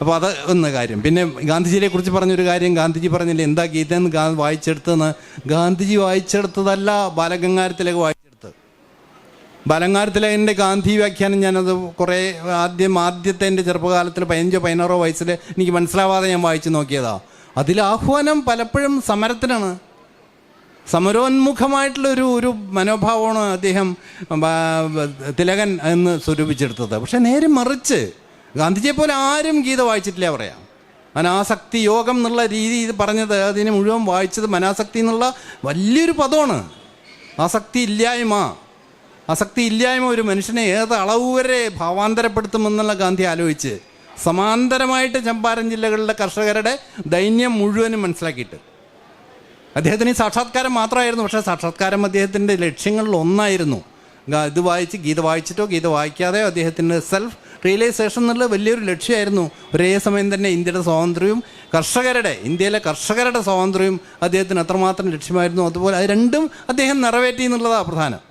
അപ്പോൾ അത് ഒന്ന് കാര്യം. പിന്നെ ഗാന്ധിജിയെ കുറിച്ച് പറഞ്ഞൊരു കാര്യം. ഗാന്ധിജി പറഞ്ഞില്ല എന്താ ഗീത എന്ന് ഗാ ഗാന്ധിജി വായിച്ചെടുത്തതല്ല ബാലഗംഗാരത്തിലേക്ക് വായിച്ചെടുത്തത്. ബാലങ്ങാരത്തിലെ ഗാന്ധി വ്യാഖ്യാനം ഞാനത് കുറേ ആദ്യം ആദ്യത്തെ എന്റെ ചെറുപ്പകാലത്തിൽ പതിനഞ്ചോ പതിനാറോ വയസ്സിൽ എനിക്ക് മനസ്സിലാവാതെ ഞാൻ വായിച്ചു നോക്കിയതാ. അതിൽ ആഹ്വാനം പലപ്പോഴും സമരത്തിനാണ്. സമരോന്മുഖമായിട്ടുള്ള ഒരു ഒരു മനോഭാവമാണ് അദ്ദേഹം തിലകൻ എന്ന് സ്വരൂപിച്ചെടുത്തത്. പക്ഷേ നേരെ മറിച്ച് ഗാന്ധിജിയെ പോലെ ആരും ഗീത വായിച്ചിട്ടില്ല പറയാം. അനാസക്തി യോഗം എന്നുള്ള രീതി ഇത് പറഞ്ഞത് അതിനെ മുഴുവൻ വായിച്ചത് മനാസക്തി എന്നുള്ള വലിയൊരു പദമാണ്. ആസക്തി ഇല്ലായ്മ. ആസക്തി ഇല്ലായ്മ ഒരു മനുഷ്യനെ ഏത് അളവ് വരെ ഭാവാന്തരപ്പെടുത്തുമെന്നുള്ള ഗാന്ധി ആലോചിച്ച് സമാന്തരമായിട്ട് ചമ്പാരൻ ജില്ലകളിലെ കർഷകരുടെ ദൈന്യം മുഴുവനും മനസ്സിലാക്കിയിട്ട്. അദ്ദേഹത്തിന് ഈ സാക്ഷാത്കാരം മാത്രമായിരുന്നു പക്ഷേ സാക്ഷാത്കാരം അദ്ദേഹത്തിന്റെ ലക്ഷ്യങ്ങളിൽ ഒന്നായിരുന്നു. ഇത് വായിച്ച് ഗീത വായിച്ചിട്ടോ ഗീത വായിക്കാതെയോ അദ്ദേഹത്തിന്റെ സെൽഫ് റിയലൈസേഷൻ എന്നുള്ള വലിയൊരു ലക്ഷ്യമായിരുന്നു. ഒരേ സമയം തന്നെ ഇന്ത്യയുടെ സ്വാതന്ത്ര്യവും കർഷകരുടെ ഇന്ത്യയിലെ കർഷകരുടെ സ്വാതന്ത്ര്യവും അദ്ദേഹത്തിന് അത്രമാത്രം ലക്ഷ്യമായിരുന്നു. അതുപോലെ അത് രണ്ടും അദ്ദേഹം നിറവേറ്റി എന്നുള്ളതാണ് പ്രധാനം.